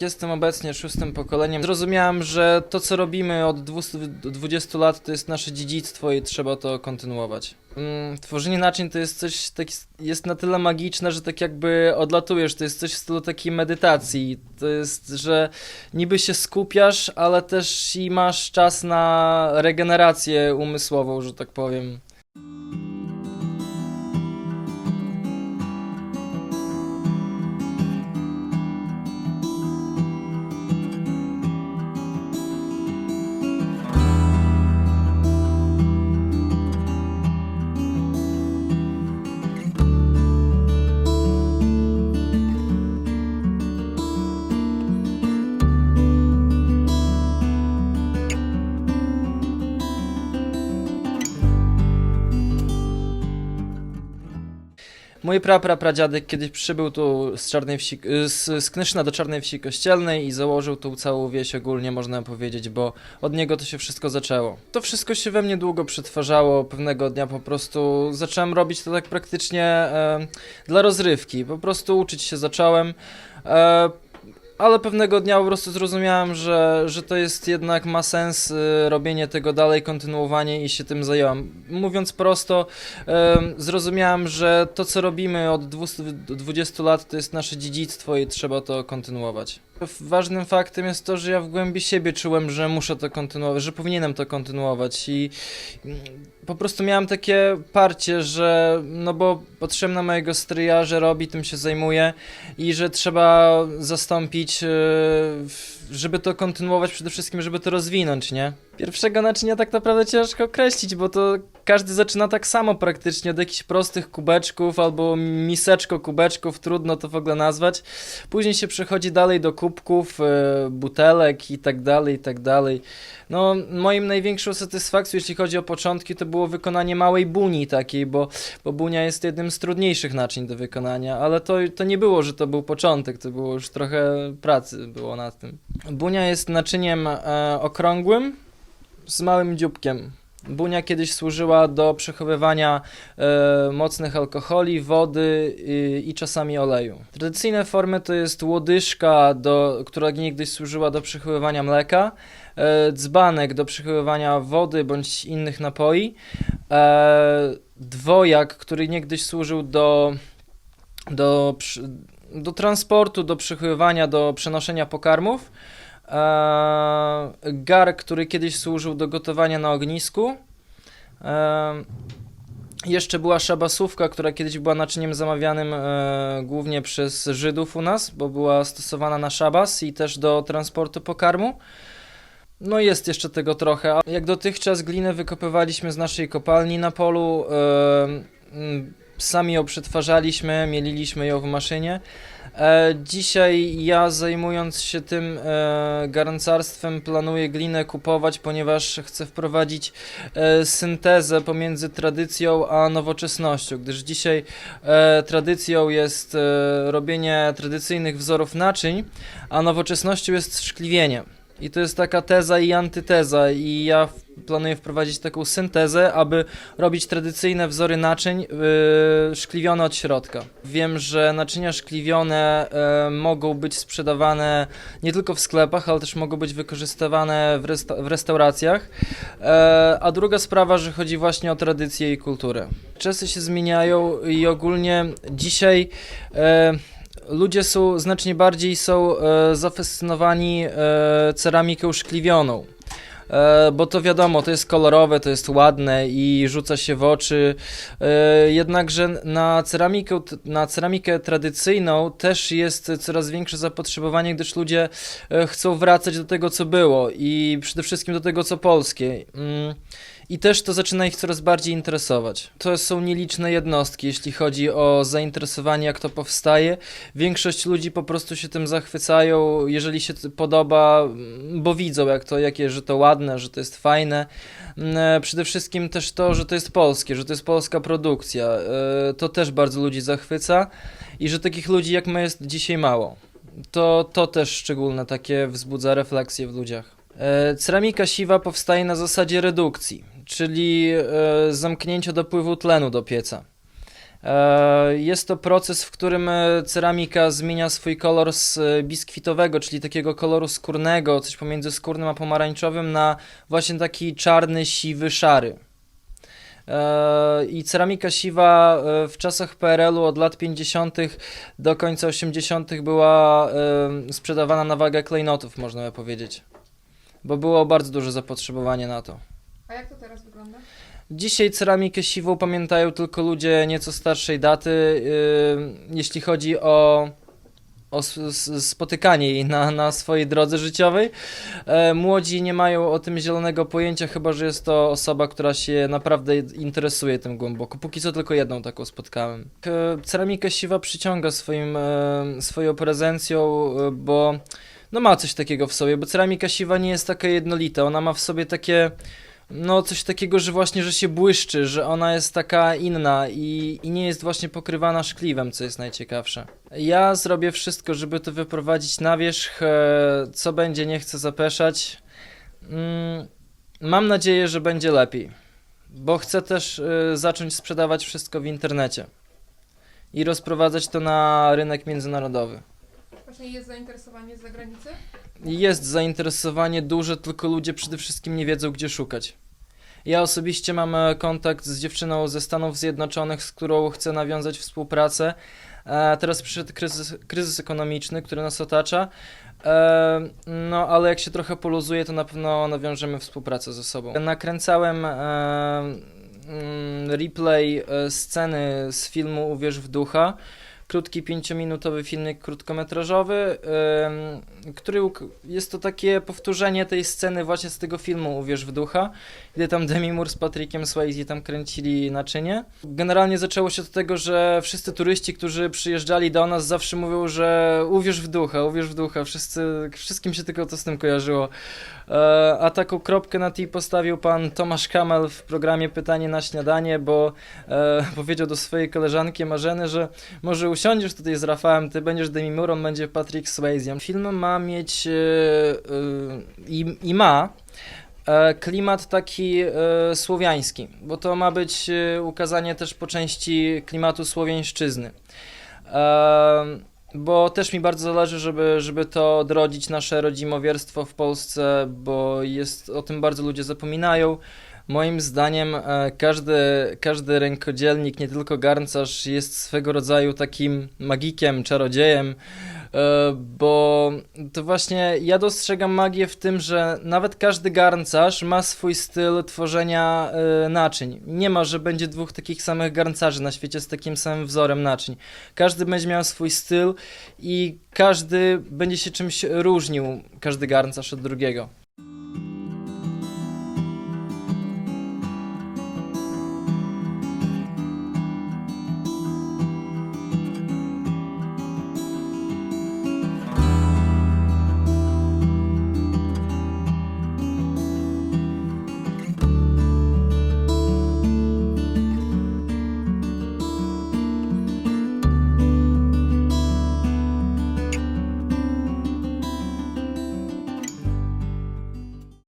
Jestem obecnie szóstym pokoleniem. Zrozumiałem, że to, co robimy od 200 do 20 lat, to jest nasze dziedzictwo i trzeba to kontynuować. Mm, Tworzenie naczyń to jest coś, tak, jest na tyle magiczne, że tak jakby odlatujesz. To jest coś w stylu takiej medytacji. To jest, że niby się skupiasz, ale też i masz czas na regenerację umysłową, że tak powiem. Mój praprapradziadek kiedyś przybył tu z Czarnej Wsi, y, z, z do Czarnej Wsi Kościelnej i założył tu całą wieś ogólnie, można powiedzieć, bo od niego to się wszystko zaczęło. To wszystko się we mnie długo przetwarzało, pewnego dnia po prostu zacząłem robić to tak praktycznie e, dla rozrywki, po prostu uczyć się zacząłem. E, ale pewnego dnia po prostu zrozumiałem, że, że to jest jednak ma sens y, robienie tego dalej, kontynuowanie i się tym zająłem. Mówiąc prosto, em, zrozumiałem, że to co robimy od 200 do 20 lat to jest nasze dziedzictwo i trzeba to kontynuować. Ważnym faktem jest to, że ja w głębi siebie czułem, że muszę to kontynuować, że powinienem to kontynuować i mm, po prostu miałem takie parcie, że no bo patrzyłem na mojego stryja, że robi, tym się zajmuje i że trzeba zastąpić, w- żeby to kontynuować, przede wszystkim, żeby to rozwinąć, nie? Pierwszego naczynia tak naprawdę ciężko określić, bo to każdy zaczyna tak samo praktycznie, od jakichś prostych kubeczków albo miseczko kubeczków, trudno to w ogóle nazwać. Później się przechodzi dalej do kubków, e, butelek i tak dalej, i tak dalej. No, moim największą satysfakcją, jeśli chodzi o początki, to było wykonanie małej buni takiej, bo, bo bunia jest jednym z trudniejszych naczyń do wykonania, ale to, to nie było, że to był początek, to było już trochę pracy było nad tym. Bunia jest naczyniem e, okrągłym z małym dzióbkiem. Bunia kiedyś służyła do przechowywania e, mocnych alkoholi, wody y, i czasami oleju. Tradycyjne formy to jest łodyżka, do, która niegdyś służyła do przechowywania mleka, e, dzbanek do przechowywania wody bądź innych napoi, e, dwojak, który niegdyś służył do, do, do transportu, do przechowywania, do przenoszenia pokarmów, e, gar, który kiedyś służył do gotowania na ognisku, e, jeszcze była szabasówka, która kiedyś była naczyniem zamawianym e, głównie przez Żydów u nas, bo była stosowana na szabas i też do transportu pokarmu. No jest jeszcze tego trochę. Jak dotychczas glinę wykopywaliśmy z naszej kopalni na polu, sami ją przetwarzaliśmy, mieliliśmy ją w maszynie. E, dzisiaj ja zajmując się tym e, garncarstwem planuję glinę kupować, ponieważ chcę wprowadzić e, syntezę pomiędzy tradycją a nowoczesnością, gdyż dzisiaj tradycją jest robienie tradycyjnych wzorów naczyń, a nowoczesnością jest szkliwienie. I to jest taka teza i antyteza, i ja planuję wprowadzić taką syntezę, aby robić tradycyjne wzory naczyń yy, szkliwione od środka. Wiem, że naczynia szkliwione e, mogą być sprzedawane nie tylko w sklepach, ale też mogą być wykorzystywane w, resta- w restauracjach. E, a druga sprawa, że chodzi właśnie o tradycję i kulturę. Czasy się zmieniają i ogólnie dzisiaj e, ludzie są znacznie bardziej są e, zafascynowani e, ceramiką szkliwioną. E, bo to wiadomo, to jest kolorowe, to jest ładne i rzuca się w oczy. E, jednakże na ceramikę, na ceramikę tradycyjną też jest coraz większe zapotrzebowanie, gdyż ludzie e, chcą wracać do tego, co było i przede wszystkim do tego, co polskie. Mm. I też to zaczyna ich coraz bardziej interesować. To są nieliczne jednostki, jeśli chodzi o zainteresowanie, jak to powstaje. Większość ludzi po prostu się tym zachwycają, jeżeli się podoba, mm, bo widzą, jak to, jakie, że to ładne, że to jest fajne. Mm, e, Przede wszystkim też to, że to jest polskie, że to jest polska produkcja. E, To też bardzo ludzi zachwyca i że takich ludzi jak my jest dzisiaj mało. To, to też szczególne takie wzbudza refleksje w ludziach. E, Ceramika siwa powstaje na zasadzie redukcji, czyli e, zamknięcia dopływu tlenu do pieca. E, Jest to proces, w którym e, ceramika zmienia swój kolor z biskwitowego, czyli takiego koloru skórnego, coś pomiędzy skórnym a pomarańczowym, na właśnie taki czarny, siwy, szary. I ceramika siwa w czasach PRL-u od lat 50. do końca 80. była sprzedawana na wagę klejnotów, można by powiedzieć. Bo było bardzo duże zapotrzebowanie na to. A jak to teraz wygląda? Dzisiaj ceramikę siwą pamiętają tylko ludzie nieco starszej daty, yy, jeśli chodzi o, o spotykanie jej na, na swojej drodze życiowej. E, młodzi nie mają o tym zielonego pojęcia, chyba że jest to osoba, która się naprawdę interesuje tym głęboko. Póki co tylko jedną taką spotkałem. K- Ceramika siwa przyciąga swoim, e, swoją prezencją, e, bo no ma coś takiego w sobie, bo ceramika siwa nie jest taka jednolita, ona ma w sobie takie no coś takiego, że właśnie, że się błyszczy, że ona jest taka inna i, i nie jest właśnie pokrywana szkliwem, co jest najciekawsze. Ja zrobię wszystko, żeby to wyprowadzić na wierzch, e, co będzie, nie chcę zapeszać. Mm, mam nadzieję, że będzie lepiej, bo chcę też e, zacząć sprzedawać wszystko w internecie i rozprowadzać to na rynek międzynarodowy. Właśnie jest zainteresowanie z zagranicy? Jest zainteresowanie duże, tylko ludzie przede wszystkim nie wiedzą, gdzie szukać. Ja osobiście mam e, kontakt z dziewczyną ze Stanów Zjednoczonych, z którą chcę nawiązać współpracę. E, teraz przyszedł kryzys, kryzys ekonomiczny, który nas otacza. E, no, ale jak się trochę poluzuje, to na pewno nawiążemy współpracę ze sobą. Nakręcałem mm, replay sceny z filmu Uwierz w ducha krótki, pięciominutowy filmik krótkometrażowy, który jest to takie powtórzenie tej sceny właśnie z tego filmu Uwierz w ducha, gdy tam Demi Moore z Patrickiem Swayze tam kręcili naczynie. Generalnie zaczęło się od tego, że wszyscy turyści, którzy przyjeżdżali do nas zawsze mówią, że uwierz w ducha, uwierz w ducha, wszyscy, wszystkim się tylko to z tym kojarzyło. E, a taką kropkę na T postawił pan Tomasz Kamel w programie Pytanie na śniadanie, bo e, powiedział do swojej koleżanki Marzeny, że może usiądziesz tutaj z Rafałem, ty będziesz Demi Moore, będzie Patrick Swayze. Film ma mieć e, e, i, i ma e, klimat taki słowiański, bo to ma być ukazanie też po części klimatu słowiańszczyzny. Bo też mi bardzo zależy, żeby, żeby to odrodzić nasze rodzimowierstwo w Polsce, bo jest o tym bardzo ludzie zapominają. Moim zdaniem e, każdy, każdy rękodzielnik, nie tylko garncarz, jest swego rodzaju takim magikiem, czarodziejem, e, bo to właśnie ja dostrzegam magię w tym, że nawet każdy garncarz ma swój styl tworzenia e, naczyń. Nie ma, że będzie dwóch takich samych garncarzy na świecie z takim samym wzorem naczyń. Każdy będzie miał swój styl i każdy będzie się czymś różnił, każdy garncarz od drugiego.